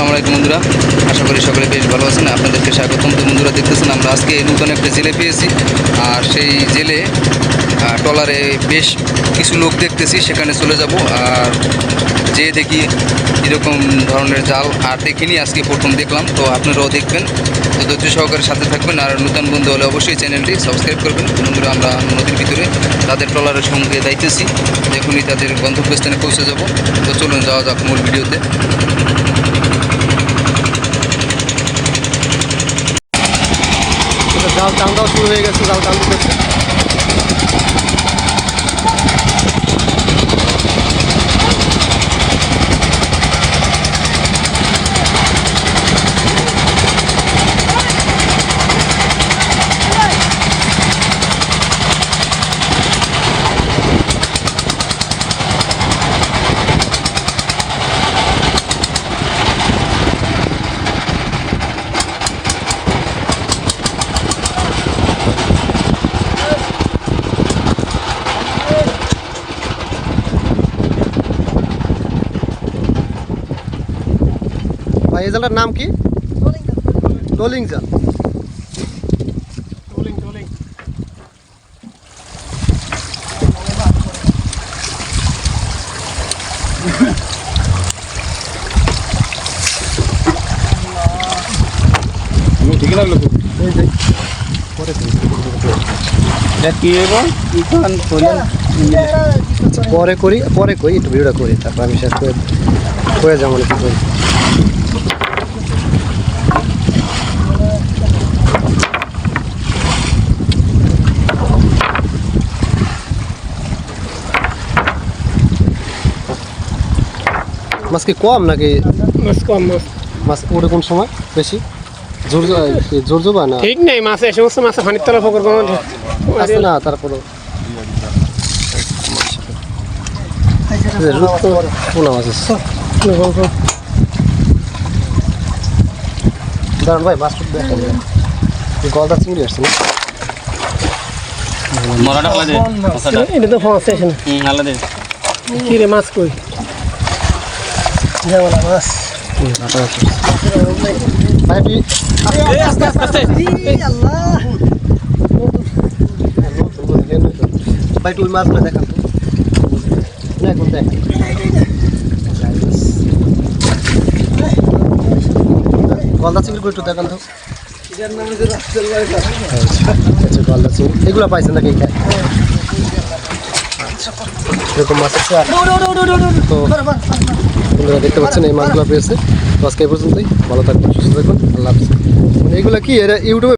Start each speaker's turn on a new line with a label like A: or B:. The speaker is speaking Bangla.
A: আসসালামু আলাইকুম বন্ধুরা। আশা করি সকলে বেশ ভালো আছেন। আপনাদেরকে স্বাগতম। তো বন্ধুরা দেখতেছেন আমরা আজকে নতুন একটা জেলে পেয়েছি। আর সেই জেলে আহ, ট্রলারে বেশ কিছু লোক দেখতেছি সেখানে চলে যাব। আর যে দেখি এরকম ধরনের জাল আর দেখিনি আজকে প্রথম দেখলাম। তো আপনারাও দেখবেন তো ধৈর্য সহকারে সাথে থাকবেন। আর নতুন বন্ধু হলে অবশ্যই চ্যানেলটি সাবস্ক্রাইব করবেন। বন্ধুরা আমরা নদীর ভিতরে তাদের ট্রলারের সঙ্গে যাইতেছি। দেখুনই তাদের গন্তব্যস্থানে পৌঁছে যাব। তো চলুন যাওয়া যাক মূল ভিডিওতে।
B: জাল টানটাও শুরু হয়ে গেছে জাল টান দিতেছে ভাই এই জালটার নাম কি? ট্রোলিং জাল।
C: ঠিক লাগল
B: পরে করি পরে করি একটু ভিডিওটা করি তারপর আমি শেষ করে করে যাব কি করি মাছ কি কম নাকি?
D: মাছ কম মাছ।
B: মাছ ওটা কোন সময়? বেশি? জোর জোর জোবা না?
D: ঠিক নেই মাছ এই সমস্ত মাছ পানির তলা ফকর কোনো
B: আছে না তারপরে মাছ আছে। দাঁড়ান ভাই মাছ গলদা চিংড়ি আসছে না?
C: মরাটা ফেলে
D: এটা তো ফাঁস আছে না
C: হুম আলাদা
D: কি রে মাছ কই?
B: মাছ ভাই তুই তুই মাছগুলো দেখান তো না কোন দেখ গলদা চিংড়ি একটু দেখান তো এগুলো পাইছেন নাকি এখানে? এরকম মাছ আছে আর তো বন্ধুরা দেখতে পাচ্ছেন এই মাছগুলো পেয়েছে। তো আজকে এই পর্যন্তই। ভালো থাকবেন সুস্থ থাকুন। আল্লাহ হাফিজ। মানে কি? এরা ইউটিউবে